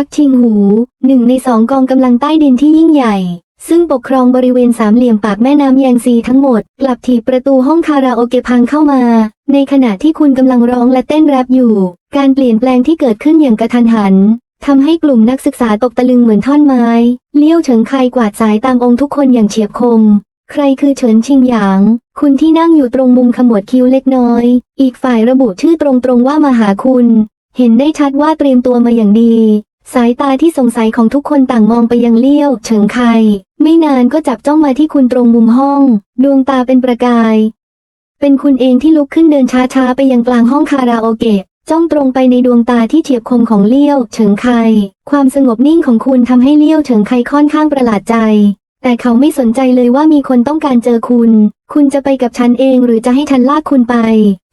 พักชิงหูหนึ่งในสองกองกำลังใต้ดินที่ยิ่งใหญ่ ซึ่งปกครองบริเวณสามเหลี่ยมปากแม่น้ำแยงซีทั้งหมด กลับถีบประตูห้องคาราโอเกะพังเข้ามา ในขณะที่คุณกำลังร้องและเต้นแรปอยู่ การเปลี่ยนแปลงที่เกิดขึ้นอย่างกระทันหันทำให้กลุ่มนักศึกษาตกตะลึงเหมือนท่อนไม้ เลี้ยวเฉิงไครกวาดสายตามองค์ทุกคนอย่างเฉียบคม ใครคือเฉินชิงหยาง คุณที่นั่งอยู่ตรงมุมขมวดคิ้วเล็กน้อย อีกฝ่ายระบุชื่อตรงๆว่ามาหาคุณ เห็นได้ชัดว่าเตรียมตัวมาอย่างดี สายตาที่สงสัยของทุกคนต่างมองไปยังเลี้ยว เฉิงไค ไม่นานก็จับจ้องมาที่คุณตรงมุมห้อง ดวงตาเป็นประกาย เป็นคุณเองที่ลุกขึ้นเดินช้าๆ ไปยังกลางห้องคาราโอเกะ จ้องตรงไปในดวงตาที่เฉียบคมของเลี้ยว เฉิงไค ความสงบนิ่งของคุณทำให้เลี้ยวเฉิงไคค่อนข้างประหลาดใจ แต่เขาไม่สนใจเลยว่ามีคนต้องการเจอคุณ คุณจะไปกับฉันเองหรือจะให้ฉันลากคุณไป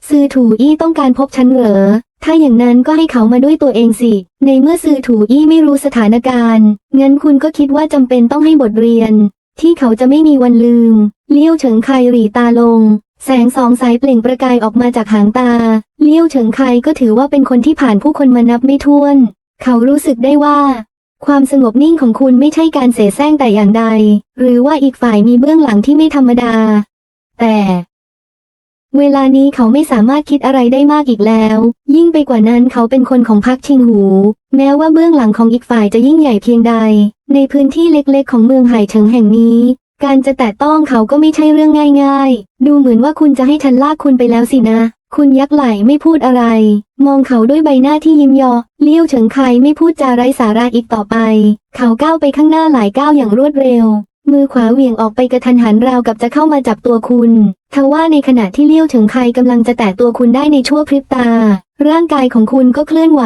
ซือถูอี้ต้องการพบฉันเหรอ ถ้าอย่างนั้นก็ให้เขามาด้วยตัวเองสิ ในเมื่อซือถูอี้ไม่รู้สถานการณ์ งั้นคุณก็คิดว่าจำเป็นต้องให้บทเรียน ที่เขาจะไม่มีวันลืม เลี้ยวเฉิงไคหรีตาลง แสงสองสายเปล่งประกายออกมาจากหางตา เลี้ยวเฉิงไคก็ถือว่าเป็นคนที่ผ่านผู้คนมานับไม่ถ้วน เขารู้สึกได้ว่าความสงบนิ่งของคุณไม่ใช่การเสแสร้งแต่อย่างใด หรือว่าอีกฝ่ายมีเบื้องหลังที่ไม่ธรรมดา แต่ เวลานี้เขาไม่สามารถคิดอะไรได้มากอีกแล้ว ยิ่งไปกว่านั้นเขาเป็นคนของพรรคชิงหู แม้ว่าเบื้องหลังของอีกฝ่ายจะยิ่งใหญ่เพียงใด ในพื้นที่เล็กๆ ของเมืองไหเฉิงแห่งนี้ การจะแตะต้องเขาก็ไม่ใช่เรื่องง่ายๆ ดูเหมือนว่าคุณจะให้ฉันลากคุณไปแล้วสินะ คุณยักไหลไม่พูดอะไร มองเขาด้วยใบหน้าที่ยิ้มยอเลี้ยวเฉิงไคไม่พูดจาไร้สาระอีกต่อไป เขาก้าวไปข้างหน้าหลายก้าวอย่างรวดเร็ว มือขวาเหวี่ยงออกไปกระทันหันราวกับจะเข้ามาจับตัวคุณทว่าในขณะที่เลี้ยวเฉิงไครกำลังจะแตะตัวคุณได้ในชั่วพริบตา ร่างกายของคุณก็เคลื่อนไหว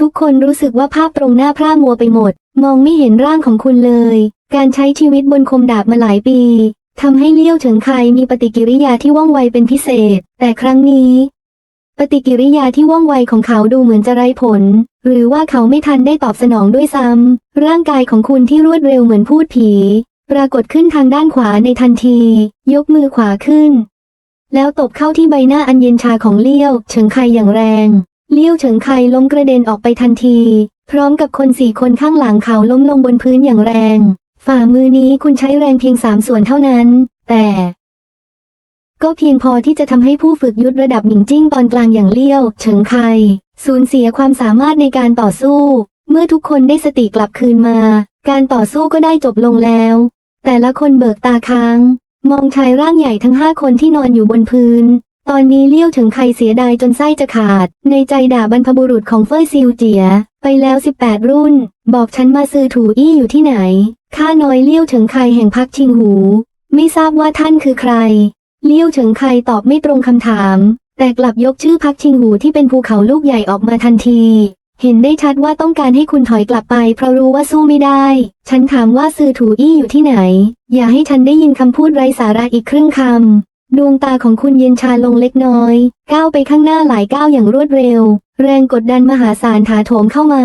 ทุกคนรู้สึกว่าภาพตรงหน้าพร่ามัวไปหมด มองไม่เห็นร่างของคุณเลย การใช้ชีวิตบนคมดาบมาหลายปีทำให้เลี้ยวเฉิงไครมีปฏิกิริยาที่ว่องไวเป็นพิเศษ แต่ครั้งนี้ ปฏิกิริยาที่ว่องไวของเขาดูเหมือนจะไร้ผล หรือว่าเขาไม่ทันได้ตอบสนองด้วยซ้ำร่างกายของคุณที่รวดเร็วเหมือนพูดผี ปรากฏขึ้นทางด้านขวาในทันที ยกมือขวาขึ้น แล้วตบเข้าที่ใบหน้าอันเย็นชาของเลี้ยวเฉิงไคอย่างแรง เลี้ยวเฉิงไคล้มกระเด็นออกไปทันที พร้อมกับคนสี่คนข้างหลังเขาล้มลงบนพื้นอย่างแรง ฝ่ามือนี้คุณใช้แรงเพียงสามส่วนเท่านั้น แต่ ก็เพียงพอที่จะทำให้ผู้ฝึกยุทธระดับหมิงจิ้งตอนกลางอย่างเลี้ยวเฉิงไคสูญเสียความสามารถในการต่อสู้ เมื่อทุกคนได้สติกลับคืนมา การต่อสู้ก็ได้จบลงแล้ว แต่ละคนเบิกตาค้าง มองชายร่างใหญ่ทั้งห้าคนที่นอนอยู่บนพื้น ตอนนี้เลี้ยวถึงใครเสียดายจนไส้จะขาด ในใจด่าบรรพบุรุษของเฟยซิวเจีย ไปแล้ว18รุ่น บอกฉันมาซื้อถูอี้อยู่ที่ไหน ข้าน้อยเลี้ยวถึงใครแห่งพักชิงหู ไม่ทราบว่าท่านคือใคร เลี้ยวเฉิงไครตอบไม่ตรงคำถาม แต่กลับยกชื่อพักชิงหูที่เป็นภูเขาลูกใหญ่ออกมาทันที เห็นได้ชัดว่าต้องการให้คุณถอยกลับไปเพราะรู้ว่าสู้ไม่ได้ ฉันถามว่าซือถูอี้อยู่ที่ไหน อย่าให้ฉันได้ยินคำพูดไร้สาระอีกครึ่งคำ ดวงตาของคุณเย็นชาลงเล็กน้อย ก้าวไปข้างหน้าหลายก้าวอย่างรวดเร็ว แรงกดดันมหาศาลถาโถมเข้ามา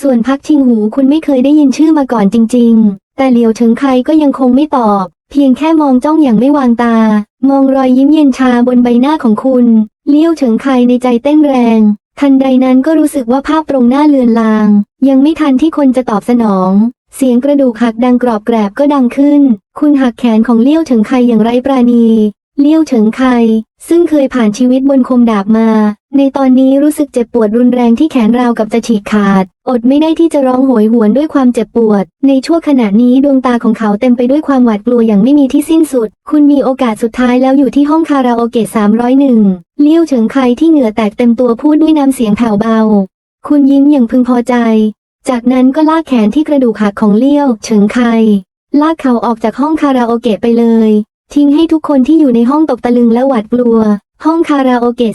ส่วนพักชิงหูคุณไม่เคยได้ยินชื่อมาก่อนจริง ๆ แต่เหลียวเฉิงไคก็ยังคงไม่ตอบ เพียงแค่มองจ้องอย่างไม่วางตา มองรอยยิ้มเย็นชาบนใบหน้าของคุณ เลี้ยวเฉิงไคในใจเต้นแรง ทันใดนั้นก็รู้สึกว่าภาพตรงหน้าเลือนลาง ยังไม่ทันที่คนจะตอบสนอง เสียงกระดูกหักดังกรอบแกรบก็ดังขึ้น คุณหักแขนของเลี้ยวเฉิงไคอย่างไร้ปราณี เลี้ยวเฉิงไคซึ่งเคยผ่านชีวิตบนคมดาบมา ในตอนนี้รู้สึกเจ็บปวดรุนแรงที่แขนราวกับจะฉีกขาด อดไม่ได้ที่จะร้องโหยหวนด้วยความเจ็บปวด ในช่วงขณะนี้ดวงตาของเขาเต็มไปด้วยความหวาดกลัวอย่างไม่มีที่สิ้นสุด คุณมีโอกาสสุดท้ายแล้วอยู่ที่ห้องคาราโอเกะ301 เลี้ยวเฉิงไคที่เหงื่อแตกเต็มตัวพูดด้วยน้ำเสียงแผ่วเบา คุณยิ้มอย่างพึงพอใจ จากนั้นก็ลากแขนที่กระดูกหักของเลี้ยวเฉิงไคลากเขาออกจากห้องคาราโอเกะไปเลย ทิ้งให้ทุกคนที่อยู่ในห้องตกตะลึงและหวาดกลัว ห้องคาราโอเกะ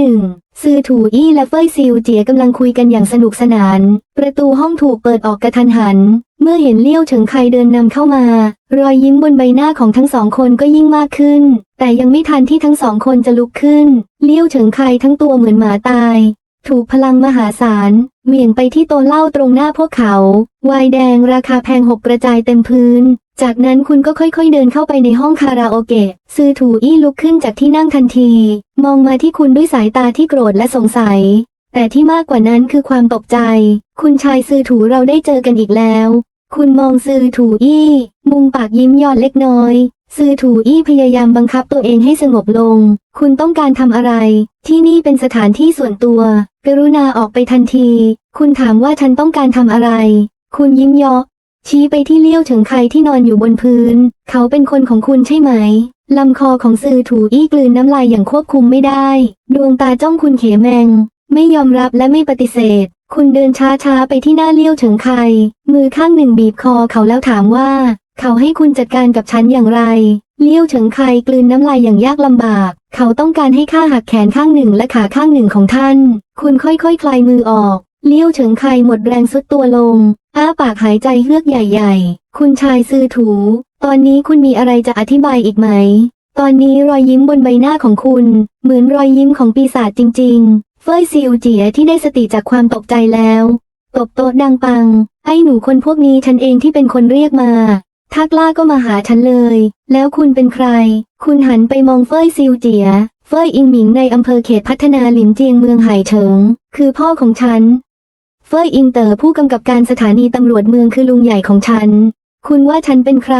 301 ซือถูอี้และเฟยซิวเจียกำลังคุยกันอย่างสนุกสนาน ประตูห้องถูกเปิดออกกระทันหัน เมื่อเห็นเลี้ยวเฉิงไคเดินนำเข้ามา รอยยิ้มบนใบหน้าของทั้งสองคนก็ยิ่งมากขึ้น แต่ยังไม่ทันที่ทั้งสองคนจะลุกขึ้น เลี้ยวเฉิงไคทั้งตัวเหมือนหมาตาย ถูกพลังมหาศาลเหวี่ยงไปที่โต๊ะเหล้าตรงหน้าพวกเขาไวน์แดงราคาแพงหกกระจายเต็มพื้น จากนั้นคุณก็ค่อยๆเดินเข้าไปในห้องคาราโอเกะซือถูอี้ลุกขึ้นจากที่นั่งทันที มองมาที่คุณด้วยสายตาที่โกรธและสงสัย แต่ที่มากกว่านั้นคือความตกใจ คุณชายซือถูเราได้เจอกันอีกแล้ว คุณมองซือถูอี้ มุมปากยิ้มย่อนเล็กน้อย ซือถูอี้พยายามบังคับตัวเองให้สงบลง คุณต้องการทำอะไร ที่นี่เป็นสถานที่ส่วนตัว กรุณาออกไปทันที คุณถามว่าฉันต้องการทำอะไร คุณยิ้มเยาะชี้ไปที่เลี้ยวเฉิงไคที่นอนอยู่บนพื้น เขาเป็นคนของคุณใช่ไหม ลำคอของซือถูอี้กลืนน้ำลายอย่างควบคุมไม่ได้ ดวงตาจ้องคุณเขแมง ไม่ยอมรับและไม่ปฏิเสธ คุณเดินช้าๆไปที่หน้าเลี้ยวเฉิงไคมือข้างหนึ่งบีบคอเขาแล้วถามว่า เขาให้คุณจัดการกับฉันอย่างไร เลี้ยวเฉิงไคกลืนน้ำลายอย่างยากลำบาก เขาต้องการให้ข้าหักแขนข้างหนึ่งและขาข้างหนึ่งของท่าน คุณค่อยๆคลายมือออก เลี้ยวเฉิงไคหมดแรงสุดตัวลง อ้าปากหายใจเฮือกใหญ่ๆ คุณชายซือถู ตอนนี้คุณมีอะไรจะอธิบายอีกไหม ตอนนี้รอยยิ้มบนใบหน้าของคุณ เหมือนรอยยิ้มของปีศาจจริง ๆ เฟยซิวเจียที่ได้สติจากความตกใจแล้ว ตบโต๊ะดังปัง ไอ้หนูคนพวกนี้ฉันเองที่เป็นคนเรียกมา ถ้ากล้าก็มาหาฉันเลย แล้วคุณเป็นใคร คุณหันไปมองเฟยซิวเจีย เฟยอิงหมิงในอำเภอเขตพัฒนาหลินเจียงเมืองไห่เฉิง คือพ่อของฉัน เฟยอิงเต๋อผู้กำกับการสถานีตำรวจเมืองคือลุงใหญ่ของฉัน คุณว่าฉันเป็นใคร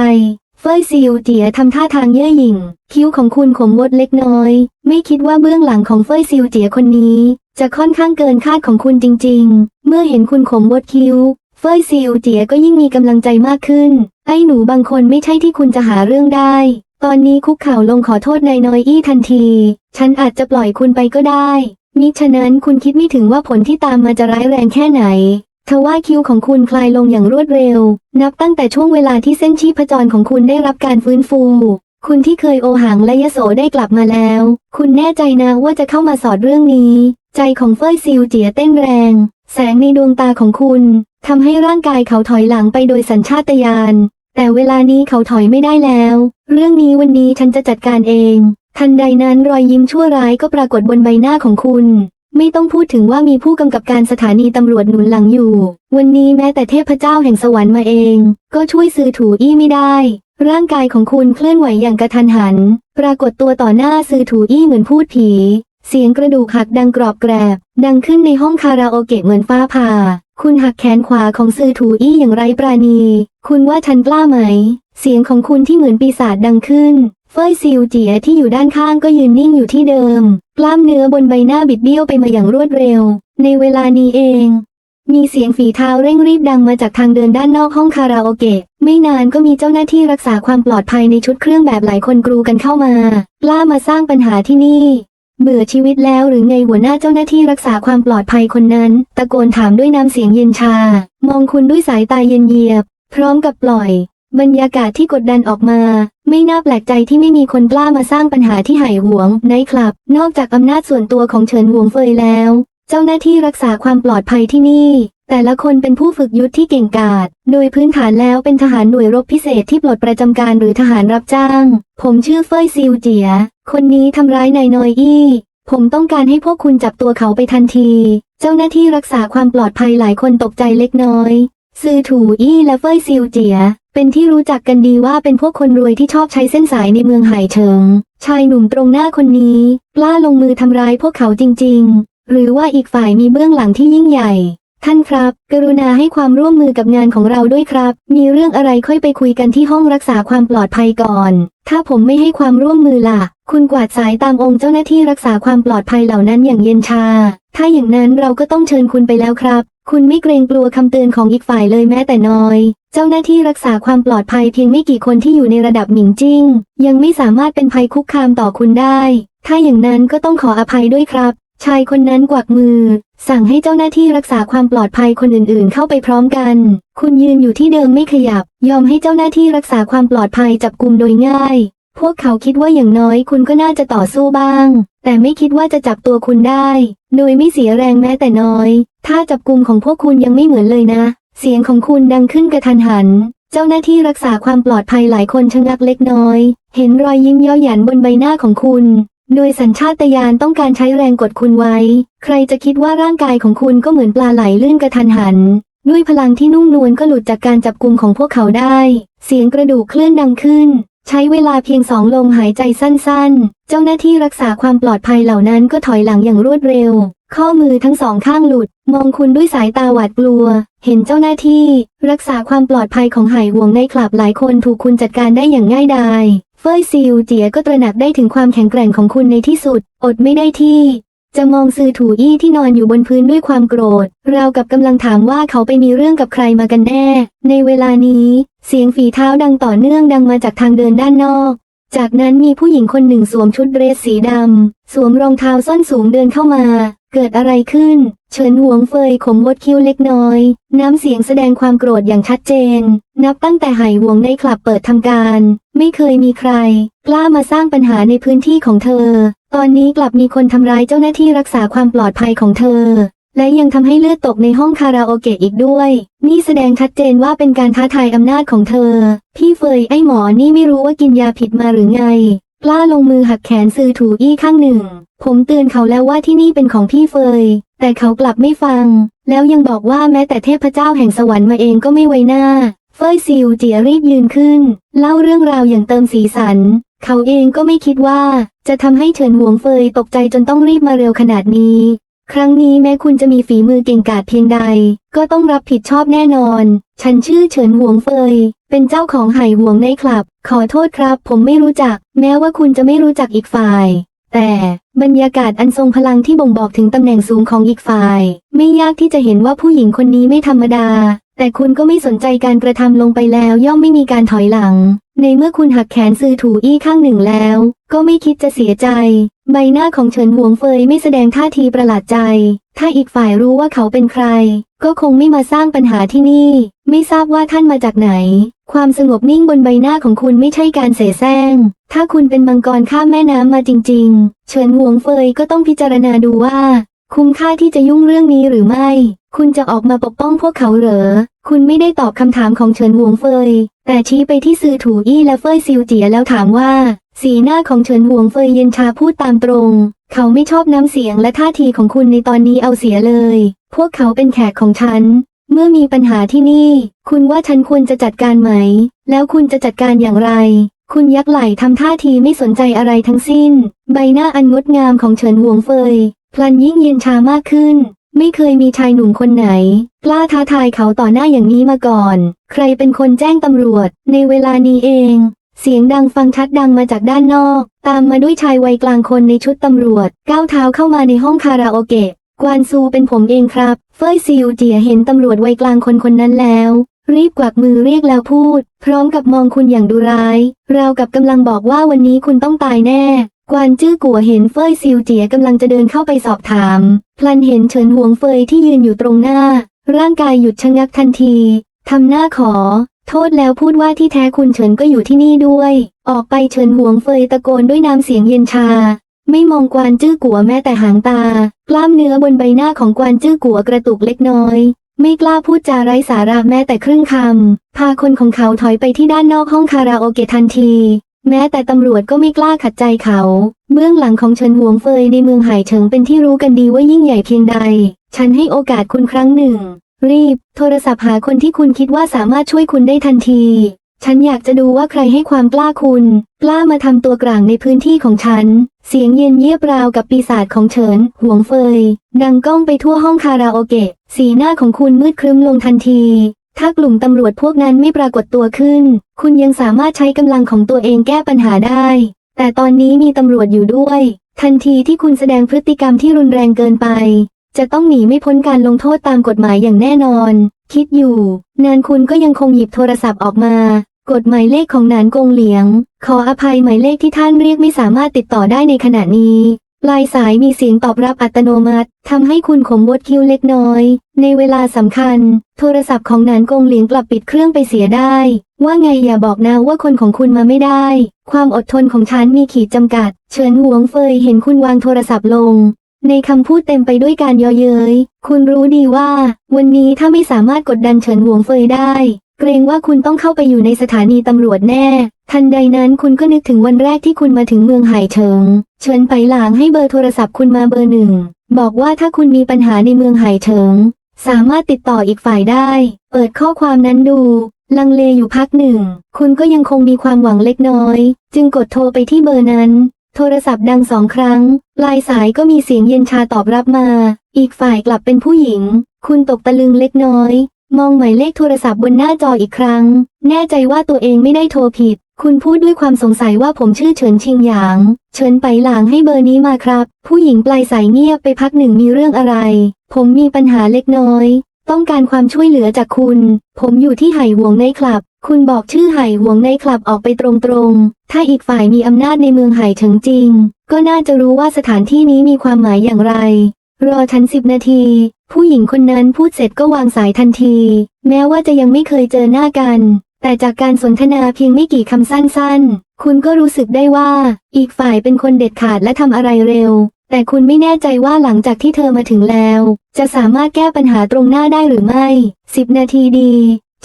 เฟยซิวเจียทำท่าทางเย่อหยิ่ง คิ้วของคุณขมวดเล็กน้อย ไม่คิดว่าเบื้องหลังของเฟยซิวเจียคนนี้ จะค่อนข้างเกินคาดของคุณจริง ๆ เมื่อเห็นคุณขมวดคิ้ว ฟยซิวเจียก็ยิ่งมีกำลังใจมากขึ้น ไอ้หนูบางคนไม่ใช่ที่คุณจะหาเรื่องได้ ตอนนี้คุกเข่าลงขอโทษนายน้อยอี้ทันที ฉันอาจจะปล่อยคุณไปก็ได้ มิฉะนั้นคุณคิดไม่ถึงว่าผลที่ตามมาจะร้ายแรงแค่ไหนทว่าคิวของคุณคลายลงอย่างรวดเร็ว นับตั้งแต่ช่วงเวลาที่เส้นชีพจรของคุณได้รับการฟื้นฟู คุณที่เคยโอหังและยโสได้กลับมาแล้ว คุณแน่ใจนะว่าจะเข้ามาสอดเรื่องนี้ ใจของเฟยซิวเจียเต้นแรง แสงในดวงตาของคุณทำให้ร่างกายเขาถอยหลังไปโดยสัญชาตญาณ แต่เวลานี้เขาถอยไม่ได้แล้ว เรื่องนี้วันนี้ฉันจะจัดการเอง ทันใดนั้นรอยยิ้มชั่วร้ายก็ปรากฏบนใบหน้าของคุณ ไม่ต้องพูดถึงว่ามีผู้กำกับการสถานีตำรวจหนุนหลังอยู่ วันนี้แม้แต่เทพเจ้าแห่งสวรรค์มาเอง ก็ช่วยซื้อถูอี้ไม่ได้ ร่างกายของคุณเคลื่อนไหวอย่างกระทันหัน ปรากฏตัวต่อหน้าซื้อถูอี้เหมือนพูดผี เสียงกระดูกหักดังกรอบแกรบ ดังขึ้นในห้องคาราโอเกะเหมือนฟ้าผ่า คุณหักแขนขวาของซือถูอี้อย่างไร้ปราณี คุณว่าฉันกล้าไหม เสียงของคุณที่เหมือนปีศาจดังขึ้น เฟยซิวเจียที่อยู่ด้านข้างก็ยืนนิ่งอยู่ที่เดิม กล้ามเนื้อบนใบหน้าบิดเบี้ยวไปมาอย่างรวดเร็ว ในเวลานี้เอง มีเสียงฝีเท้าเร่งรีบดังมาจากทางเดินด้านนอกห้องคาราโอเกะ ไม่นานก็มีเจ้าหน้าที่รักษาความปลอดภัยในชุดเครื่องแบบหลายคนกรูกันเข้ามา กล้ามาสร้างปัญหาที่นี่ เบื่อชีวิตแล้วหรือไงหัวหน้าเจ้าหน้าที่รักษาความปลอดภัยคนนั้น ตะโกนถามด้วยน้ำเสียงเย็นชา มองคุณด้วยสายตาเย็นเยียบ พร้อมกับปล่อย บรรยากาศที่กดดันออกมา ไม่น่าแปลกใจที่ไม่มีคนกล้ามาสร้างปัญหาที่หายหวงในคลับ นอกจากอำนาจส่วนตัวของเฉินหวงเฟยแล้ว เจ้าหน้าที่รักษาความปลอดภัยที่นี่ แต่ละคนเป็นผู้ฝึกยุทธที่เก่งกาจ โดยพื้นฐานแล้วเป็นทหารหน่วยรบพิเศษที่ปลดประจำการหรือทหารรับจ้าง ผมชื่อเฟยซิวเจีย คนนี้ทำร้ายนายนอยอี้ผมต้องการให้พวกคุณจับตัวเขาไปทันที เจ้าหน้าที่รักษาความปลอดภัยหลายคนตกใจเล็กน้อย ซือถูอี้และเฟยซิวเจีย เป็นที่รู้จักกันดีว่าเป็นพวกคนรวยที่ชอบใช้เส้นสายในเมืองไห่เฉิง ชายหนุ่มตรงหน้าคนนี้ กล้าลงมือทำร้ายพวกเขาจริง ๆ หรือว่าอีกฝ่ายมีเบื้องหลังที่ยิ่งใหญ่ ท่านครับ กรุณาให้ความร่วมมือกับงานของเราด้วยครับ มีเรื่องอะไรค่อยไปคุยกันที่ห้องรักษาความปลอดภัยก่อน ถ้าผมไม่ให้ความร่วมมือล่ะ คุณกวาดสายตามองค์เจ้าหน้าที่รักษาความปลอดภัยเหล่านั้นอย่างเย็นชา ถ้าอย่างนั้นเราก็ต้องเชิญคุณไปแล้วครับ คุณไม่เกรงกลัวคำเตือนของอีกฝ่ายเลยแม้แต่น้อย เจ้าหน้าที่รักษาความปลอดภัยเพียงไม่กี่คนที่อยู่ในระดับหมิงจิ้ง ยังไม่สามารถเป็นภัยคุกคามต่อคุณได้ ถ้าอย่างนั้นก็ต้องขออภัยด้วยครับ ชายคนนั้นกวักมือ สั่งให้เจ้าหน้าที่รักษาความปลอดภัยคนอื่นๆ เข้าไปพร้อมกัน คุณยืนอยู่ที่เดิมไม่ขยับ ยอมให้เจ้าหน้าที่รักษาความปลอดภัยจับกลุ่มโดยง่าย พวกเขาคิดว่าอย่างน้อยคุณก็น่าจะต่อสู้บ้าง แต่ไม่คิดว่าจะจับตัวคุณได้ โดยไม่เสียแรงแม้แต่น้อย ถ้าจับกลุ่มของพวกคุณยังไม่เหมือนเลยนะ เสียงของคุณดังขึ้นกระทันหัน เจ้าหน้าที่รักษาความปลอดภัยหลายคนชะงักเล็กน้อย เห็นรอยยิ้มย้อหยันบนใบหน้าของคุณ โดยสัญชาตญาณต้องการใช้แรงกดคุณไว้ ใครจะคิดว่าร่างกายของคุณก็เหมือนปลาไหลลื่นกระทันหัน ด้วยพลังที่นุ่มนวลก็หลุดจากการจับกลุ่มของพวกเขาได้ เสียงกระดูกเคลื่อนดังขึ้น ใช้เวลาเพียงสองลมหายใจสั้นๆ เจ้าหน้าที่รักษาความปลอดภัยเหล่านั้นก็ถอยหลังอย่างรวดเร็ว ข้อมือทั้งสองข้างหลุด มองคุณด้วยสายตาหวาดกลัว เห็นเจ้าหน้าที่ รักษาความปลอดภัยของไหห่วงในคลับหลายคนถูกคุณจัดการได้อย่างง่ายดาย เฟยซิวเจียก็ตระหนักได้ถึงความแข็งแกร่งของคุณในที่สุด อดไม่ได้ที่ จะมองซือถูอี้ที่นอนอยู่บนพื้นด้วยความโกรธ ราวกับกำลังถามว่าเขาไปมีเรื่องกับใครมากันแน่ ในเวลานี้ เสียงฝีเท้าดังต่อเนื่องดังมาจากทางเดินด้านนอก จากนั้นมีผู้หญิงคนหนึ่งสวมชุดเดรสสีดำ สวมรองเท้าส้นสูงเดินเข้ามา เกิดอะไรขึ้น เฉินหวงเฟยขมวดคิ้วเล็กน้อย น้ำเสียงแสดงความโกรธอย่างชัดเจน นับตั้งแต่ไหหวงในคลับเปิดทำการ ไม่เคยมีใคร กล้ามาสร้างปัญหาในพื้นที่ของเธอ ตอนนี้กลับมีคนทำร้ายเจ้าหน้าที่รักษาความปลอดภัยของเธอ และยังทำให้เลือดตกในห้องคาราโอเกะอีกด้วย นี่แสดงชัดเจนว่าเป็นการท้าทายอำนาจของเธอ พี่เฟยไอ้หมอนี่ไม่รู้ว่ากินยาผิดมาหรือไงกล้าลงมือหักแขนซือถูอี้ข้างหนึ่ง ผมเตือนเขาแล้วว่าที่นี่เป็นของพี่เฟย แต่เขากลับไม่ฟัง แล้วยังบอกว่าแม้แต่เทพเจ้าแห่งสวรรค์มาเองก็ไม่ไว้หน้า เฟยซิวเจียรีบยืนขึ้น เล่าเรื่องราวอย่างเติมสีสัน เขาเองก็ไม่คิดว่า จะทำให้เฉินหวงเฟยตกใจจนต้องรีบมาเร็วขนาดนี้ ครั้งนี้แม้คุณจะมีฝีมือเก่งกาจเพียงใด ก็ต้องรับผิดชอบแน่นอน ฉันชื่อเฉินหวงเฟย เป็นเจ้าของไหหวงในคลับ ขอโทษครับผมไม่รู้จัก แม้ว่าคุณจะไม่รู้จักอีกฝ่าย แต่บรรยากาศอันทรงพลังที่บ่งบอกถึงตำแหน่งสูงของอีกฝ่าย ไม่ยากที่จะเห็นว่าผู้หญิงคนนี้ไม่ธรรมดา แต่คุณก็ไม่สนใจการกระทำลงไปแล้วย่อมไม่มีการถอยหลัง ในเมื่อคุณหักแขนซือถูอี้ข้างหนึ่งแล้ว ก็ไม่คิดจะเสียใจ ใบหน้าของเฉินหวงเฟยไม่แสดงท่าทีประหลาดใจ ถ้าอีกฝ่ายรู้ว่าเขาเป็นใคร ก็คงไม่มาสร้างปัญหาที่นี่ ไม่ทราบว่าท่านมาจากไหน ความสงบนิ่งบนใบหน้าของคุณไม่ใช่การเสแสร้ง ถ้าคุณเป็นมังกรข้ามแม่น้ำมาจริง ๆ เฉินหวงเฟยก็ต้องพิจารณาดูว่า คุ้มค่าที่จะยุ่งเรื่องนี้หรือไม่ คุณจะออกมาปกป้องพวกเขาเหรอ คุณไม่ได้ตอบคำถามของเฉินหวงเฟย แต่ชี้ไปที่ซือถูอี้และเฟยซิวเจียแล้วถามว่า สีหน้าของเฉินหวงเฟยเย็นชาพูดตามตรง เขาไม่ชอบน้ำเสียงและท่าทีของคุณในตอนนี้เอาเสียเลย พวกเขาเป็นแขกของฉัน เมื่อมีปัญหาที่นี่ คุณว่าฉันควรจะจัดการไหม แล้วคุณจะจัดการอย่างไร คุณยักไหล่ทำท่าทีไม่สนใจอะไรทั้งสิ้น ใบหน้าอันงดงามของเฉินหวงเฟยพลันยิ่งเย็นชามากขึ้น ไม่เคยมีชายหนุ่มคนไหน กล้าท้าทายเขาต่อหน้าอย่างนี้มาก่อน ใครเป็นคนแจ้งตำรวจ ในเวลานี้เอง เสียงดังฟังชัดดังมาจากด้านนอก ตามมาด้วยชายวัยกลางคนในชุดตำรวจ ก้าวเท้าเข้ามาในห้องคาราโอเกะ กวานซูเป็นผมเองครับ เฟยซิวเจียเห็นตำรวจวัยกลางคนคนนั้นแล้ว รีบกวักมือเรียกแล้วพูด พร้อมกับมองคุณอย่างดุร้าย ราวกับกำลังบอกว่าวันนี้คุณต้องตายแน่ กวนจื้อกัวเห็นเฟยซิวเจียกำลังจะเดินเข้าไปสอบถาม พลันเห็นเฉินหวงเฟยที่ยืนอยู่ตรงหน้า ร่างกายหยุดชะงักทันทีทำหน้าขอ โทษแล้วพูดว่าที่แท้คุณเฉินก็อยู่ที่นี่ด้วย ออกไปเฉินหวงเฟยตะโกนด้วยน้ำเสียงเย็นชา ไม่มองกวนจื้อกัวแม้แต่หางตา กล้ามเนื้อบนใบหน้าของกวนจื้อกัวกระตุกเล็กน้อย ไม่กล้าพูดจาไร้สาระแม้แต่ครึ่งคำพาคนของเขาถอยไปที่ด้านนอกห้องคาราโอเกะทันที แม้แต่ตำรวจก็ไม่กล้าขัดใจเขา เบื้องหลังของเฉินหวงเฟยในเมืองไห่เฉิงเป็นที่รู้กันดีว่ายิ่งใหญ่เพียงใด ฉันให้โอกาสคุณครั้งหนึ่ง รีบ โทรศัพท์หาคนที่คุณคิดว่าสามารถช่วยคุณได้ทันที ฉันอยากจะดูว่าใครให้ความกล้าคุณ กล้ามาทำตัวกลางในพื้นที่ของฉัน เสียงเย็นเยียบราวกับปีศาจของเฉินหวงเฟย ดังก้องไปทั่วห้องคาราโอเกะ สีหน้าของคุณมืดครึ้มลงทันที ถ้ากลุ่มตำรวจพวกนั้นไม่ปรากฏตัวขึ้น คุณยังสามารถใช้กำลังของตัวเองแก้ปัญหาได้ แต่ตอนนี้มีตำรวจอยู่ด้วย ทันทีที่คุณแสดงพฤติกรรมที่รุนแรงเกินไป จะต้องหนีไม่พ้นการลงโทษตามกฎหมายอย่างแน่นอน คิดอยู่ นานคุณก็ยังคงหยิบโทรศัพท์ออกมากดหมายเลขของนานกงเหลียง ขออภัยหมายเลขที่ท่านเรียกไม่สามารถติดต่อได้ในขณะนี้ ปลายสายมีเสียงตอบรับอัตโนมัติทำให้คุณขมวดคิ้วเล็กน้อย ในเวลาสำคัญ โทรศัพท์ของนานกงเหลียงกลับปิดเครื่องไปเสียได้ ว่าไงอย่าบอกนะว่าคนของคุณมาไม่ได้ ความอดทนของฉันมีขีดจำกัด เฉินหวงเฟยเห็นคุณวางโทรศัพท์ลง ในคำพูดเต็มไปด้วยการเยอเย้ย คุณรู้ดีว่า วันนี้ถ้าไม่สามารถกดดันเฉินหวงเฟยได้ เกรงว่าคุณต้องเข้าไปอยู่ในสถานีตำรวจแน่ ทันใดนั้นคุณก็นึกถึงวันแรกที่คุณมาถึงเมืองไห่เฉิงเฉินไปหลางให้เบอร์โทรศัพท์คุณมาเบอร์หนึ่ง บอกว่าถ้าคุณมีปัญหาในเมืองไห่เฉิง สามารถติดต่ออีกฝ่ายได้ เปิดข้อความนั้นดู ลังเลอยู่พักหนึ่ง คุณก็ยังคงมีความหวังเล็กน้อย จึงกดโทรไปที่เบอร์นั้น โทรศัพท์ดังสองครั้ง ปลายสายก็มีเสียงเย็นชาตอบรับมา อีกฝ่ายกลับเป็นผู้หญิง คุณตกตะลึงเล็กน้อย มองหมายเลขโทรศัพท์บนหน้าจออีกครั้ง แน่ใจว่าตัวเองไม่ได้โทรผิด คุณพูดด้วยความสงสัยว่าผมชื่อเฉินชิงหยาง เฉินไปหลางให้เบอร์นี้มาครับ ผู้หญิงปลายสายเงียบไปพักหนึ่งมีเรื่องอะไร ผมมีปัญหาเล็กน้อย ต้องการความช่วยเหลือจากคุณ ผมอยู่ที่ไห่หวงในคลับ คุณบอกชื่อไห่หวงในคลับออกไปตรงๆ ถ้าอีกฝ่ายมีอำนาจในเมืองไห่เฉิงจริง ก็น่าจะรู้ว่าสถานที่นี้มีความหมายอย่างไร รอฉันสิบนาที ผู้หญิงคนนั้นพูดเสร็จก็วางสายทันที แม้ว่าจะยังไม่เคยเจอหน้ากัน แต่จากการสนทนาเพียงไม่กี่คำสั้นๆ คุณก็รู้สึกได้ว่า อีกฝ่ายเป็นคนเด็ดขาดและทำอะไรเร็ว แต่คุณไม่แน่ใจว่าหลังจากที่เธอมาถึงแล้ว จะสามารถแก้ปัญหาตรงหน้าได้หรือไม่สิบนาทีดี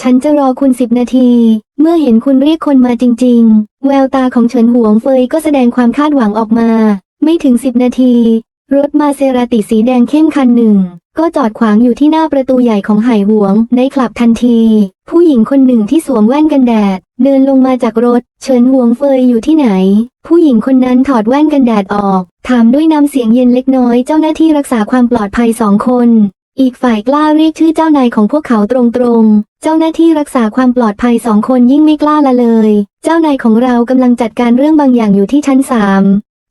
ฉันจะรอคุณสิบนาที เมื่อเห็นคุณเรียกคนมาจริง ๆ แววตาของเฉินหวงเฟยก็แสดงความคาดหวังออกมา ไม่ถึงสิบนาที รถมาเซราติสีแดงเข้มคันหนึ่ง ก็จอดขวางอยู่ที่หน้าประตูใหญ่ของไห่หวง ในคลับทันที ผู้หญิงคนหนึ่งที่สวมแว่นกันแดด เดินลงมาจากรถเฉินหวงเฟยอยู่ที่ไหน ผู้หญิงคนนั้นถอดแว่นกันแดดออก ถามด้วยน้ำเสียงเย็นเล็กน้อยเจ้าหน้าที่รักษาความปลอดภัยสองคน อีกฝ่ายกล้าเรียกชื่อเจ้านายของพวกเขาตรงๆ เจ้าหน้าที่รักษาความปลอดภัยสองคนยิ่งไม่กล้าละเลย เจ้านายของเรากำลังจัดการเรื่องบางอย่างอยู่ที่ชั้นสาม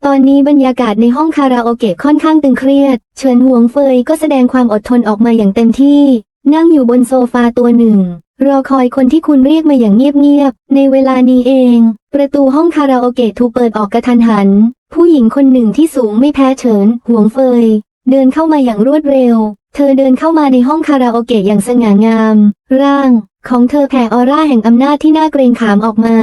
ตอนนี้บรรยากาศในห้องคาราโอเกะค่อนข้างตึงเครียด เฉินหวงเฟยก็แสดงความอดทนออกมาอย่างเต็มที่ นั่งอยู่บนโซฟาตัวหนึ่ง รอคอยคนที่คุณเรียกมาอย่างเงียบๆ ในเวลานี้เอง ประตูห้องคาราโอเกะถูกเปิดออกกระทันหัน ผู้หญิงคนหนึ่งที่สูงไม่แพ้เฉินหวงเฟย เดินเข้ามาอย่างรวดเร็ว เธอเดินเข้ามาในห้องคาราโอเกะอย่างสง่างาม ร่าง ของเธอแผ่ออร่าแห่งอำนาจที่น่าเกรงขามออกมา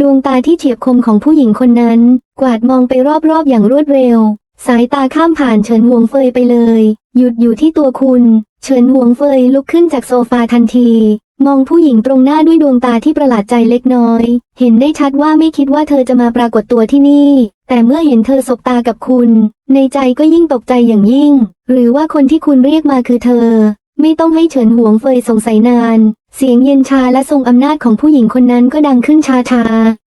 ดวงตาที่เฉียบคมของผู้หญิงคนนั้น กวาดมองไปรอบๆอย่างรวดเร็ว สายตาข้ามผ่านเฉินหวงเฟยไปเลย หยุดอยู่ที่ตัวคุณ เฉินหวงเฟยลุกขึ้นจากโซฟาทันที มองผู้หญิงตรงหน้าด้วยดวงตาที่ประหลาดใจเล็กน้อย เห็นได้ชัดว่าไม่คิดว่าเธอจะมาปรากฏตัวที่นี่ แต่เมื่อเห็นเธอสบตากับคุณ ในใจก็ยิ่งตกใจอย่างยิ่ง หรือว่าคนที่คุณเรียกมาคือเธอ ไม่ต้องให้เฉินหวงเฟยสงสัยนาน เสียงเย็นชาและทรงอำนาจของผู้หญิงคนนั้นก็ดังขึ้นชาชา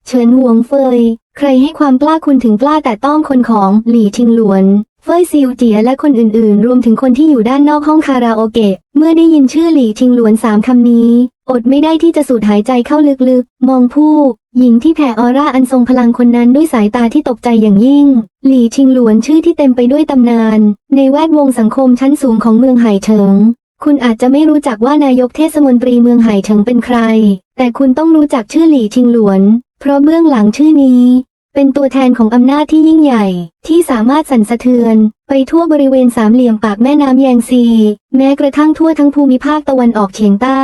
เฉินหวงเฟย ใครให้ความกล้าคุณถึงกล้าแต่ต้องคนของหลี่ชิงหลวน เฟยซิวเจียและคนอื่นๆ รวมถึงคนที่อยู่ด้านนอกห้องคาราโอเกะ เมื่อได้ยินชื่อหลี่ชิงหลวนสามคำนี้ อดไม่ได้ที่จะสูดหายใจเข้าลึกๆ มองผู้ หญิงที่แผ่ออร่าอันทรงพลังคนนั้นด้วยสายตาที่ตกใจอย่างยิ่ง หลี่ชิงหลวนชื่อที่เต็มไปด้วยตำนาน ในแวดวงสังคมชั้นสูงของเมืองไห่เฉิง คุณอาจจะไม่รู้จักว่านายกเทศมนตรีเมืองไห่เฉิงเป็นใคร แต่คุณต้องรู้จักชื่อหลี่ชิงหลวน เพราะเบื้องหลังชื่อนี้ เป็นตัวแทนของอำนาจที่ยิ่งใหญ่ ที่สามารถสั่นสะเทือน ไปทั่วบริเวณสามเหลี่ยมปากแม่น้ำแยงซี แม้กระทั่งทั่วทั้งภูมิภาคตะวันออกเฉียงใต้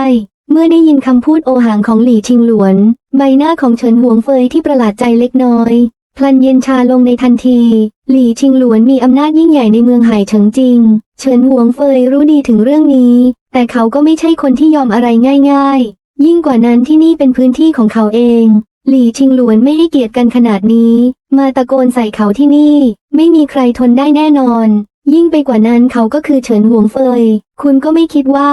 เมื่อได้ยินคำพูดโอหังของหลี่ชิงหลวน ใบหน้าของเฉินหวงเฟยที่ประหลาดใจเล็กน้อยพลันเย็นชาลงในทันที หลี่ชิงหลวนมีอำนาจยิ่งใหญ่ในเมืองไห่เฉิงจริง เฉินหวงเฟยรู้ดีถึงเรื่องนี้ แต่เขาก็ไม่ใช่คนที่ยอมอะไรง่าย ๆ ยิ่งกว่านั้นที่นี่เป็นพื้นที่ของเขาเอง หลี่ชิงหลวนไม่ให้เกียรติกันขนาดนี้ มาตะโกนใส่เขาที่นี่ ไม่มีใครทนได้แน่นอน ยิ่งไปกว่านั้นเขาก็คือเฉินหวงเฟย คุณก็ไม่คิดว่า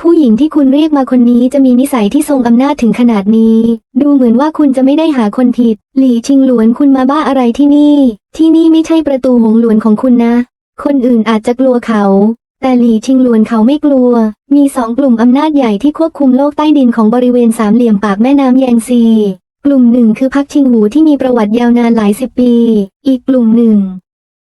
ผู้หญิงที่คุณเรียกมาคนนี้จะมีนิสัยที่ทรงอำนาจถึงขนาดนี้ ดูเหมือนว่าคุณจะไม่ได้หาคนผิด หลี่ชิงหลวนคุณมาบ้าอะไรที่นี่ ที่นี่ไม่ใช่ประตูหงหลวนของคุณนะ คนอื่นอาจจะกลัวเขา แต่หลี่ชิงลวนเขาไม่กลัว มีสองกลุ่มอำนาจใหญ่ที่ควบคุมโลกใต้ดินของบริเวณสามเหลี่ยมปากแม่น้ำแยงซี กลุ่มหนึ่งคือพักชิงหูที่มีประวัติยาวนานหลายสิบปี อีกกลุ่มหนึ่ง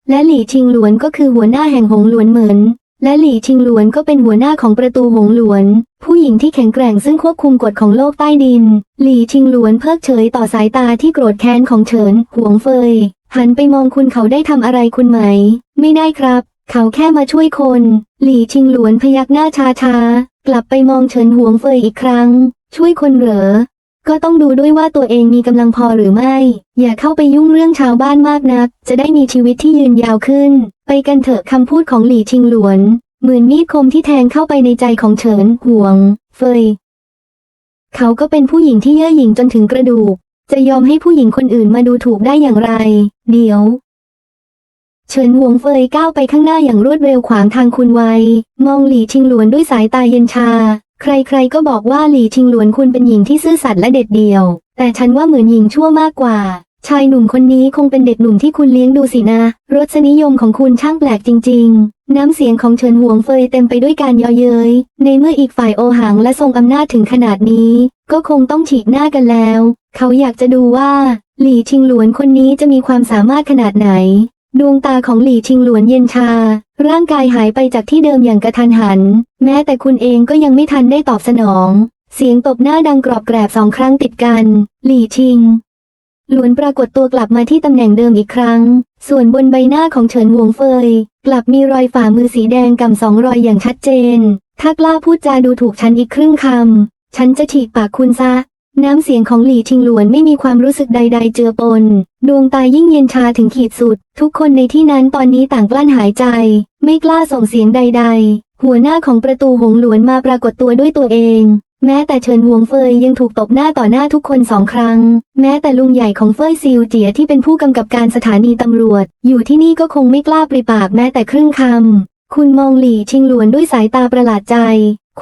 และหลี่ชิงหลวนก็คือหัวหน้าแห่งหงหลวนเหมือนและหลี่ชิงหลวนก็เป็นหัวหน้าของประตูหงหลวน ผู้หญิงที่แข็งแกร่งซึ่งควบคุมกฎของโลกใต้ดิน หลี่ชิงหลวนเพิกเฉยต่อสายตาที่โกรธแค้นของเฉินหวงเฟย หันไปมองคุณเขาได้ทำอะไรคุณไหม ไม่ได้ครับ เขาแค่มาช่วยคน หลี่ชิงหลวนพยักหน้าชาชาๆ กลับไปมองเฉินหวงเฟยอีกครั้ง ช่วยคนเหรอ ก็ต้องดูด้วยว่าตัวเองมีกำลังพอหรือไม่ อย่าเข้าไปยุ่งเรื่องชาวบ้านมากนัก จะได้มีชีวิตที่ยืนยาวขึ้น ไปกันเถอะคำพูดของหลี่ชิงหลวน เหมือนมีดคมที่แทงเข้าไปในใจของเฉินหวง เฟย เขาก็เป็นผู้หญิงที่เย่อหยิ่งจนถึงกระดูก จะยอมให้ผู้หญิงคนอื่นมาดูถูกได้อย่างไร เดี๋ยว เฉินหวงเฟยก้าวไปข้างหน้าอย่างรวดเร็วขวางทางคุณไว้ มองหลี่ชิงหลวนด้วยสายตาเย็นชา ใครๆก็บอกว่าหลี่ชิงหลวนคุณเป็นหญิงที่ซื่อสัตย์และเด็ดเดี่ยว แต่ฉันว่าเหมือนหญิงชั่วมากกว่า ชายหนุ่มคนนี้คงเป็นเด็กหนุ่มที่คุณเลี้ยงดูสินะ รสนิยมของคุณช่างแปลกจริง ๆน้ำเสียงของเฉินหวงเฟยเต็มไปด้วยการเยอเย้ย ในเมื่ออีกฝ่ายโอหังและทรงอำนาจถึงขนาดนี้ ก็คงต้องฉีกหน้ากันแล้ว เขาอยากจะดูว่า หลี่ชิงหลวนคนนี้จะมีความสามารถขนาดไหน ดวงตาของหลี่ชิงหลวนเย็นชา ร่างกายหายไปจากที่เดิมอย่างกระทันหัน แม้แต่คุณเองก็ยังไม่ทันได้ตอบสนอง เสียงตบหน้าดังกรอบแกรบสองครั้งติดกัน หลี่ชิงหลวนปรากฏตัวกลับมาที่ตำแหน่งเดิมอีกครั้ง ส่วนบนใบหน้าของเฉินหวงเฟย กลับมีรอยฝ่ามือสีแดงกำสองรอยอย่างชัดเจน ถ้ากล้าพูดจาดูถูกฉันอีกครึ่งคำ ฉันจะฉีกปากคุณซะ น้ำเสียงของหลี่ชิงหลวนไม่มีความรู้สึกใด ๆ เจือปน ดวงตายิ่งเย็นชาถึงขีดสุด ทุกคนในที่นั้นตอนนี้ต่างกลั้นหายใจ ไม่กล้าส่งเสียงใด ๆ หัวหน้าของประตูหงหลวนมาปรากฏตัวด้วยตัวเอง แม้แต่เฉินหวงเฟยยังถูกตบหน้าต่อหน้าทุกคนสองครั้ง แม้แต่ลุงใหญ่ของเฟยซิวเจียที่เป็นผู้กำกับการสถานีตำรวจ อยู่ที่นี่ก็คงไม่กล้าปริปากแม้แต่ครึ่งคำคุณมองหลี่ชิงหลวนด้วยสายตาประหลาดใจ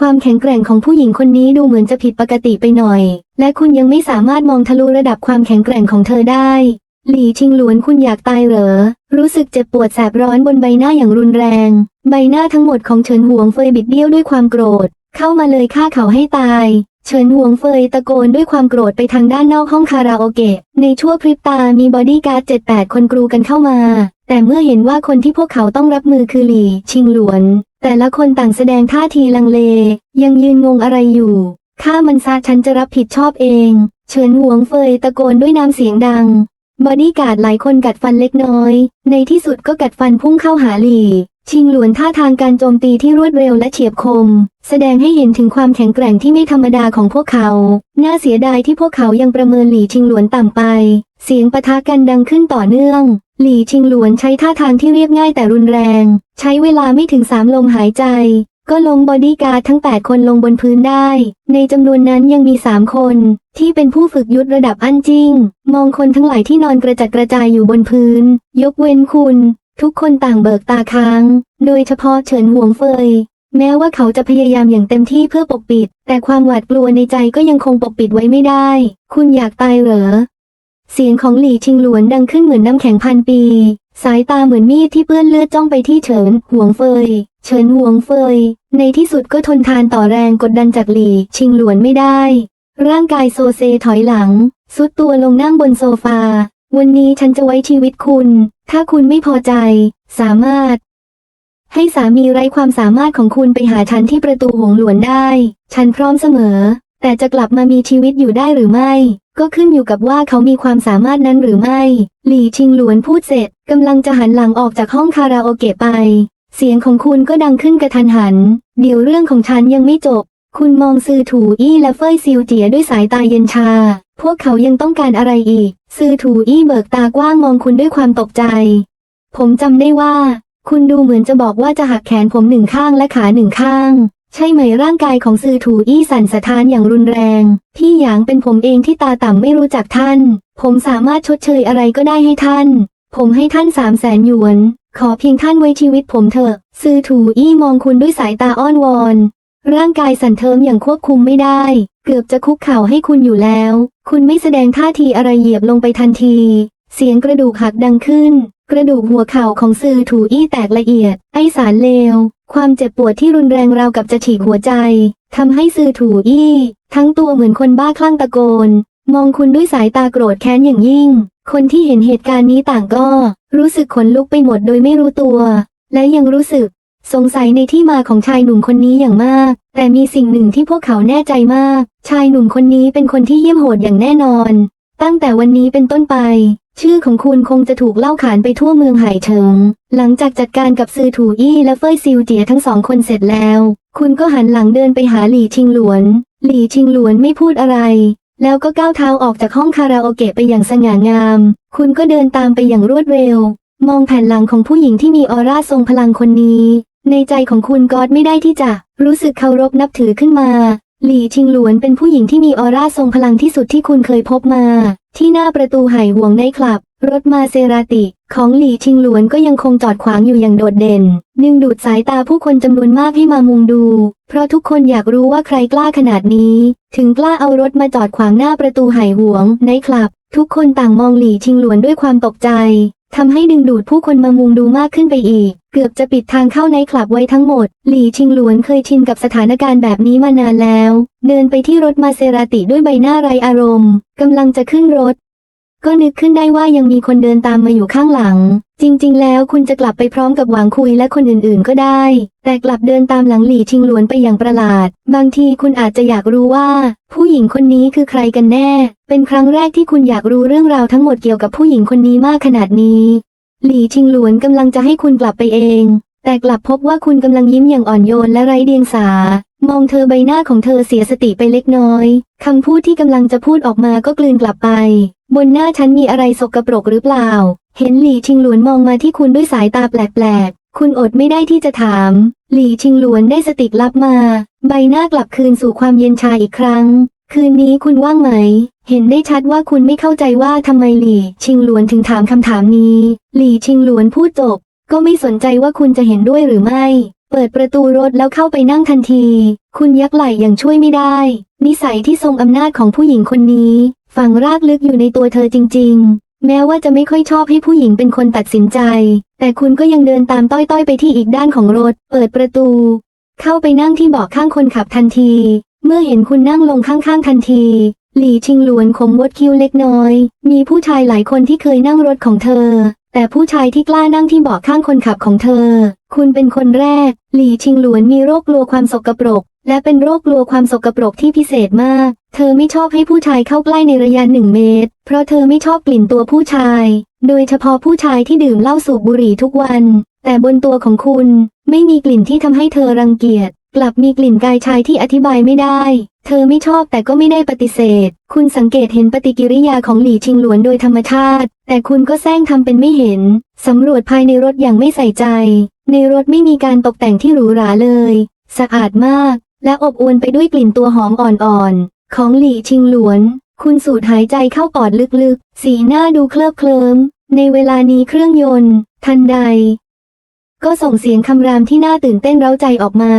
ความแข็งแกร่งของผู้หญิงคนนี้ดูเหมือนจะผิดปกติไปหน่อย และคุณยังไม่สามารถมองทะลุระดับความแข็งแกร่งของเธอได้ หลี่ชิงหลวนคุณอยากตายเหรอ รู้สึกเจ็บปวดแสบร้อนบนใบหน้าอย่างรุนแรง ใบหน้าทั้งหมดของเฉินหวงเฟยบิดเบี้ยวด้วยความโกรธ เข้ามาเลยฆ่าเขาให้ตาย เฉินหวงเฟยตะโกนด้วยความโกรธไปทางด้านนอกห้องคาราโอเกะ ในชั่วพริบตามีบอดี้การ์ดเจ็ดแปดคนกรูกันเข้ามา แต่เมื่อเห็นว่าคนที่พวกเขาต้องรับมือคือหลี่ชิงหลวน แต่ละคนต่างแสดงท่าทีลังเล ยังยืนงงอะไรอยู่ ข้ามันซะฉันจะรับผิดชอบเอง เฉินหวงเฟยตะโกนด้วยน้ำเสียงดัง บอดี้การ์ดหลายคนกัดฟันเล็กน้อย ในที่สุดก็กัดฟันพุ่งเข้าหาหลี่ ชิงหลวนท่าทางการโจมตีที่รวดเร็วและเฉียบคม แสดงให้เห็นถึงความแข็งแกร่งที่ไม่ธรรมดาของพวกเขา น่าเสียดายที่พวกเขายังประเมินหลี่ชิงหลวนต่ำไป เสียงปะทะกันดังขึ้นต่อเนื่อง หลี่ชิงหลวนใช้ท่าทางที่เรียบง่ายแต่รุนแรง ใช้เวลาไม่ถึงสามลมหายใจ ก็ลงบอดี้การ์ดทั้ง 8 คนลงบนพื้นได้ ในจำนวนนั้นยังมี3คน ที่เป็นผู้ฝึกยุทธระดับอันจิ้ง มองคนทั้งหลายที่นอนกระจัดกระจายอยู่บนพื้น ยกเว้นคุณ ทุกคนต่างเบิกตาค้าง โดยเฉพาะเฉินหวงเฟย แม้ว่าเขาจะพยายามอย่างเต็มที่เพื่อปกปิด แต่ความหวาดกลัวในใจก็ยังคงปกปิดไว้ไม่ได้ คุณอยากตายเหรอ เสียงของหลี่ชิงหลวนดังขึ้นเหมือนน้ำแข็งพันปี สายตาเหมือนมีดที่เปื้อนเลือดจ้องไปที่เฉินหวงเฟย เฉินหวงเฟย ในที่สุดก็ทนทานต่อแรงกดดันจากหลี่ชิงหลวนไม่ได้ ร่างกายโซเซถอยหลังสุดตัวลงนั่งบนโซฟา วันนี้ฉันจะไว้ชีวิตคุณ ถ้าคุณไม่พอใจ สามารถ ให้สามีไร้ความสามารถของคุณไปหาฉันที่ประตูหงหลวนได้ ฉันพร้อมเสมอ แต่จะกลับมามีชีวิตอยู่ได้หรือไม่ ก็ขึ้นอยู่กับว่าเขามีความสามารถนั้นหรือไม่ หลี่ชิงหลวนพูดเสร็จกำลังจะหันหลังออกจากห้องคาราโอเกะไป เสียงของคุณก็ดังขึ้นกระทันหัน เดี๋ยวเรื่องของฉันยังไม่จบ คุณมองซือถูอี้และเฟยซิวเจียด้วยสายตาเย็นชา พวกเขายังต้องการอะไรอีก ซือถูอี้เบิกตากว้างมองคุณด้วยความตกใจ ผมจำได้ว่า คุณดูเหมือนจะบอกว่าจะหักแขนผมหนึ่งข้างและขาหนึ่งข้าง ใช่ไหมร่างกายของซือถูอี้สั่นสะท้านอย่างรุนแรง พี่หยางเป็นผมเองที่ตาต่ำไม่รู้จักท่าน ผมสามารถชดเชยอะไรก็ได้ให้ท่าน ผมให้ท่านสามแสนหยวน ขอเพียงท่านไว้ชีวิตผมเถอะซือถูอี้มองคุณด้วยสายตาอ้อนวอน ร่างกายสั่นเทิมอย่างควบคุมไม่ได้ เกือบจะคุกเข่าให้คุณอยู่แล้ว คุณไม่แสดงท่าทีอะไรเหยียบลงไปทันที เสียงกระดูกหักดังขึ้น กระดูกหัวเข่าของซือถูอี้แตกละเอียด ไอสารเลว ความเจ็บปวดที่รุนแรงราวกับจะฉีกหัวใจทำให้ซือถูอี้ ทั้งตัวเหมือนคนบ้าคลั่งตะโกน มองคุณด้วยสายตาโกรธแค้นอย่างยิ่ง คนที่เห็นเหตุการณ์นี้ต่างก็ รู้สึกขนลุกไปหมดโดยไม่รู้ตัว และยังรู้สึก สงสัยในที่มาของชายหนุ่มคนนี้อย่างมาก แต่มีสิ่งหนึ่งที่พวกเขาแน่ใจมาก ชายหนุ่มคนนี้เป็นคนที่เยี่ยมโหดอย่างแน่นอน ตั้งแต่วันนี้เป็นต้นไป ชื่อของคุณคงจะถูกเล่าขานไปทั่วเมืองไหเฉิง หลังจากจัดการกับซือถูอี้และเฟยซิวเจียทั้งสองคนเสร็จแล้ว คุณก็หันหลังเดินไปหาหลี่ชิงหลวน หลี่ชิงหลวนไม่พูดอะไร แล้วก็ก้าวเท้าออกจากห้องคาราโอเกะไปอย่างสง่างาม คุณก็เดินตามไปอย่างรวดเร็ว มองแผ่นหลังของผู้หญิงที่มีออร่าทรงพลังคนนี้ ในใจของคุณกอดไม่ได้ที่จะรู้สึกเคารพนับถือขึ้นมา หลี่ชิงหลวนเป็นผู้หญิงที่มีออร่าทรงพลังที่สุดที่คุณเคยพบมา ที่หน้าประตูไห่ห่วงในคลับ รถมาเซราติ ของหลี่ชิงหลวนก็ยังคงจอดขวางอยู่อย่างโดดเด่น ดึงดูดสายตาผู้คนจำนวนมากให้มามุงดู เพราะทุกคนอยากรู้ว่าใครกล้าขนาดนี้ ถึงกล้าเอารถมาจอดขวางหน้าประตูไห่ห่วงในคลับ ทุกคนต่างมองหลี่ชิงหลวนด้วยความตกใจ ทำให้ดึงดูดผู้คนมามุงดูมากขึ้นไปอีก เกือบจะปิดทางเข้าในคลับไว้ทั้งหมด หลี่ชิงหลวนเคยชินกับสถานการณ์แบบนี้มานานแล้ว เดินไปที่รถมาเซราติด้วยใบหน้าไรอารมณ์กำลังจะขึ้นรถ ก็นึกขึ้นได้ว่ายังมีคนเดินตามมาอยู่ข้างหลัง จริง ๆ แล้วคุณจะกลับไปพร้อมกับหวังคุยและคนอื่นๆ ก็ได้ แต่กลับเดินตามหลังหลี่ชิงหลวนไปอย่างประหลาด บางทีคุณอาจจะอยากรู้ว่า ผู้หญิงคนนี้คือใครกันแน่ เป็นครั้งแรกที่คุณอยากรู้เรื่องราวทั้งหมดเกี่ยวกับผู้หญิงคนนี้มากขนาดนี้ หลี่ชิงหลวนกำลังจะให้คุณกลับไปเอง แต่กลับพบว่าคุณกำลังยิ้มอย่างอ่อนโยนและไร้เดียงสามองเธอใบหน้าของเธอเสียสติไปเล็กน้อย คำพูดที่กำลังจะพูดออกมาก็กลืนกลับไป บนหน้าฉันมีอะไรสกปรกหรือเปล่า เห็นหลี่ชิงหลวนมองมาที่คุณด้วยสายตาแปลกๆ คุณอดไม่ได้ที่จะถาม หลี่ชิงหลวนได้สติลับมา ใบหน้ากลับคืนสู่ความเย็นชาอีกครั้ง คืนนี้คุณว่างไหม เห็นได้ชัดว่าคุณไม่เข้าใจว่าทำไมหลี่ ชิงหลวนถึงถามคำถามนี้ หลี่ชิงหลวนพูดจบ ก็ไม่สนใจว่าคุณจะเห็นด้วยหรือไม่ เปิดประตูรถแล้วเข้าไปนั่งทันที คุณยักไหล่อย่างช่วยไม่ได้ นิสัยที่ทรงอำนาจของผู้หญิงคนนี้ ฝังรากลึกอยู่ในตัวเธอจริง ๆ แม้ว่าจะไม่ค่อยชอบให้ผู้หญิงเป็นคนตัดสินใจ แต่คุณก็ยังเดินตามต้อยๆ ไปที่อีกด้านของรถ เปิดประตู เข้าไปนั่งที่เบาะข้างคนขับทันที เมื่อเห็นคุณนั่งลงข้างๆ ทันที หลี่ชิงหลวนขมวดคิ้วเล็กน้อย มีผู้ชายหลายคนที่เคยนั่งรถของเธอ แต่ผู้ชายที่กล้านั่งที่เบาะข้างคนขับของเธอ คุณเป็นคนแรก หลี่ชิงหลวนมีโรคกลัวความสกปรกและเป็นโรคกลัวความสกปรกที่พิเศษมาก เธอไม่ชอบให้ผู้ชายเข้าใกล้ในระยะหนึ่งเมตร เพราะเธอไม่ชอบกลิ่นตัวผู้ชาย โดยเฉพาะผู้ชายที่ดื่มเหล้าสูบบุหรี่ทุกวัน แต่บนตัวของคุณไม่มีกลิ่นที่ทำให้เธอรังเกียจ กลับมีกลิ่นกายชายที่อธิบายไม่ได้ เธอไม่ชอบแต่ก็ไม่ได้ปฏิเสธ คุณสังเกตเห็นปฏิกิริยาของหลี่ชิงหลวนโดยธรรมชาติ แต่คุณก็แซงทำเป็นไม่เห็น สำรวจภายในรถอย่างไม่ใส่ใจ ในรถไม่มีการตกแต่งที่หรูหราเลย สะอาดมาก และอบอวลไปด้วยกลิ่นตัวหอมอ่อนๆ ของหลี่ชิงหลวน คุณสูดหายใจเข้าปอดลึกๆ สีหน้าดูเคลิบเคลิ้ม ในเวลานี้เครื่องยนต์ ทันใด ก็ส่งเสียงคำรามที่น่าตื่นเต้นเร้าใจออกมา